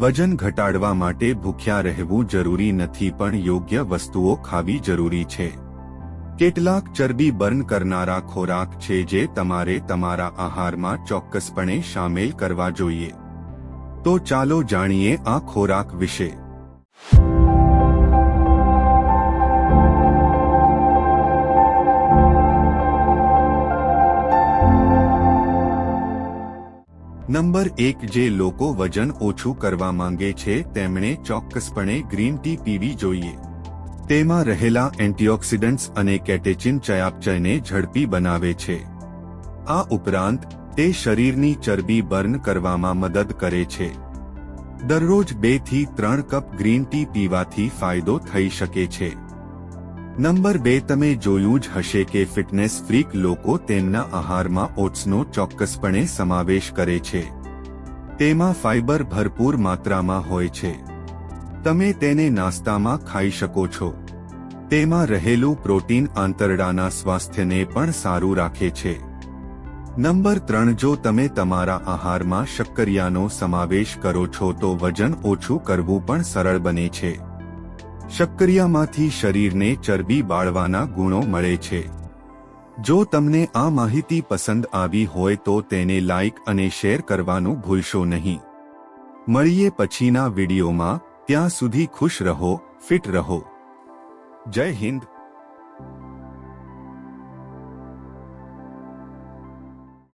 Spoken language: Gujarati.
વજન ઘટાડવા માટે ભૂખ્યા રહેવું જરૂરી નથી પણ યોગ્ય વસ્તુઓ ખાવી જરૂરી છે. કેટલાક ચરબી બર્ન કરનારા ખોરાક છે જે તમારે તમારા આહારમાં ચોક્કસપણે શામેલ કરવા જોઈએ. તો ચાલો જાણીએ આ ખોરાક વિશે. નંબર એક જે લોકો વજન ઓછું કરવા માંગે છે તેમણે ચોક્કસપણે ગ્રીન ટી પીવી જોઈએ. તેમાં રહેલા એન્ટીઓક્સિડન્ટ્સ અને કેટેચિન ચયાપચયને ઝડપી બનાવે છે. આ ઉપરાંત, તે શરીરની ચરબી બર્ન કરવામાં મદદ કરે છે. દરરોજ બેથી ત્રણ કપ ગ્રીન ટી પીવાથી ફાયદો થઈ શકે છે. નંબર બે, તમે જોયું જ હશે કે ફિટનેસ ફ્રીક લોકો તેમના આહારમાં ઓટ્સનો ચોક્કસપણે સમાવેશ કરે છે. તેમાં ફાઇબર ભરપૂર માત્રામાં હોય છે. તમે તેને નાસ્તામાં ખાઈ શકો છો. તેમાં રહેલું પ્રોટીન આંતરડાના સ્વાસ્થ્યને પણ સારું રાખે છે. નંબર ત્રણ, જો તમે તમારા આહારમાં શક્કરિયાનો સમાવેશ કરો છો તો વજન ઓછું કરવું પણ સરળ બને છે. શક્કરિયામાંથી શરીરને ચરબી બાળવાના ગુણો મળે છે. જો તમને આ માહિતી પસંદ આવી હોય તો તેને લાઇક અને શેર કરવાનું ભૂલશો નહીં. મળીએ પછીના વિડીયોમાં, ત્યાં સુધી ખુશ રહો, ફિટ રહો. જય હિન્દ.